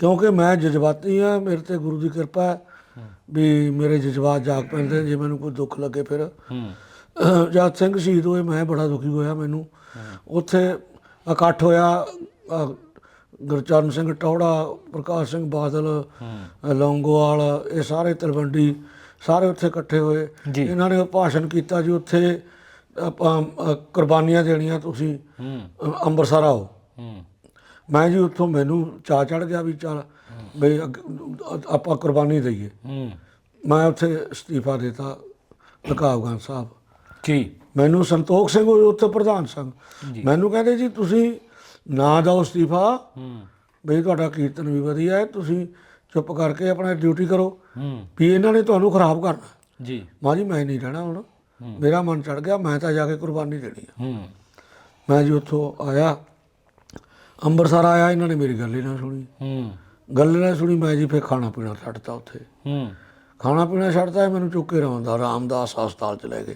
ਕਿਉਂਕਿ ਮੈਂ ਜਜ਼ਬਾਤੀ ਆ ਮੇਰੇ ਤੇ ਗੁਰੂ ਦੀ ਕਿਰਪਾ ਹੈ ਵੀ ਮੇਰੇ ਜਜ਼ਬਾਤ ਜਾਗ ਪੈਂਦੇ ਜੇ ਮੈਨੂੰ ਕੋਈ ਦੁੱਖ ਲੱਗੇ ਫਿਰ। ਜਦ ਸਿੰਘ ਸ਼ਹੀਦ ਹੋਏ ਮੈਂ ਬੜਾ ਦੁਖੀ ਹੋਇਆ ਮੈਨੂੰ। ਉੱਥੇ ਇਕੱਠ ਹੋਇਆ ਗੁਰਚਰਨ ਸਿੰਘ ਟੌੜਾ ਪ੍ਰਕਾਸ਼ ਸਿੰਘ ਬਾਦਲ ਲੌਂਗੋਵਾਲ ਇਹ ਸਾਰੇ ਤਲਵੰਡੀ ਸਾਰੇ ਉੱਥੇ ਇਕੱਠੇ ਹੋਏ। ਇਹਨਾਂ ਨੇ ਭਾਸ਼ਣ ਕੀਤਾ ਜੀ ਉੱਥੇ ਆਪਾਂ ਕੁਰਬਾਨੀਆਂ ਦੇਣੀਆਂ ਤੁਸੀਂ। ਅੰਮ੍ਰਿਤਸਰ ਆਓ। ਮੈਂ ਜੀ ਉੱਥੋਂ ਮੈਨੂੰ ਚਾ ਚੜ ਗਿਆ ਵੀ ਚੱਲ ਵੀ ਅੱਗ- ਆਪਾਂ ਕੁਰਬਾਨੀ ਦਈਏ। ਹੂੰ। ਮੈਂ ਉੱਥੇ ਅਸਤੀਫਾ ਦਿੱਤਾ ਲਕਾਵਗਨ ਸਾਹਿਬ। ਜੀ। ਮੈਨੂੰ ਸੰਤੋਖ ਸਿੰਘ ਹੋਏ ਉੱਥੇ ਪ੍ਰਧਾਨ ਸੰਘ। ਮੈਨੂੰ ਕਹਿੰਦੇ ਜੀ ਤੁਸੀਂ ਨਾ ਦਿਓ ਅਸਤੀਫਾ। ਹੂੰ। ਵੀ ਤੁਹਾਡਾ ਕੀਰਤਨ ਵੀ ਵਧੀਆ ਹੈ ਤੁਸੀਂ ਚੁੱਪ ਕਰਕੇ ਆਪਣਾ ਡਿਊਟੀ ਕਰੋ। ਹੂੰ। ਵੀ ਇਹਨਾਂ ਨੇ ਤੁਹਾਨੂੰ ਖਰਾਬ ਕਰਨਾ। ਜੀ। ਮਾਂ ਜੀ ਮੈਂ ਨਹੀਂ ਰਹਿਣਾ ਹੁਣ। ਮੇਰਾ ਮਨ ਚੜ ਗਿਆ ਮੈਂ ਤਾਂ ਜਾ ਕੇ ਕੁਰਬਾਨੀ ਦੇਣੀ ਆ ਹੂੰ। ਮੈਂ ਜੀ ਉੱਥੋਂ ਆਇਆ। ਅੰਮ੍ਰਿਤਸਰ ਆਇਆ ਇਹਨਾਂ ਨੇ ਮੇਰੀ ਗੱਲ ਹੀ ਨਾ ਸੁਣੀ। ਹੂੰ। ਗੱਲ ਨਾ ਸੁਣੀ ਮੈਂ ਜੀ ਫੇਰ ਖਾਣਾ ਪੀਣਾ ਛੱਡਤਾ ਉੱਥੇ। ਹੂੰ। ਖਾਣਾ ਪੀਣਾ ਛੱਡਤਾ ਇਹ ਮੈਨੂੰ ਚੁੱਕ ਕੇ ਰਵਾਂਦਾ ਰਾਮਦਾਸ ਹਸਪਤਾਲ ਚ ਲੈ ਗਏ।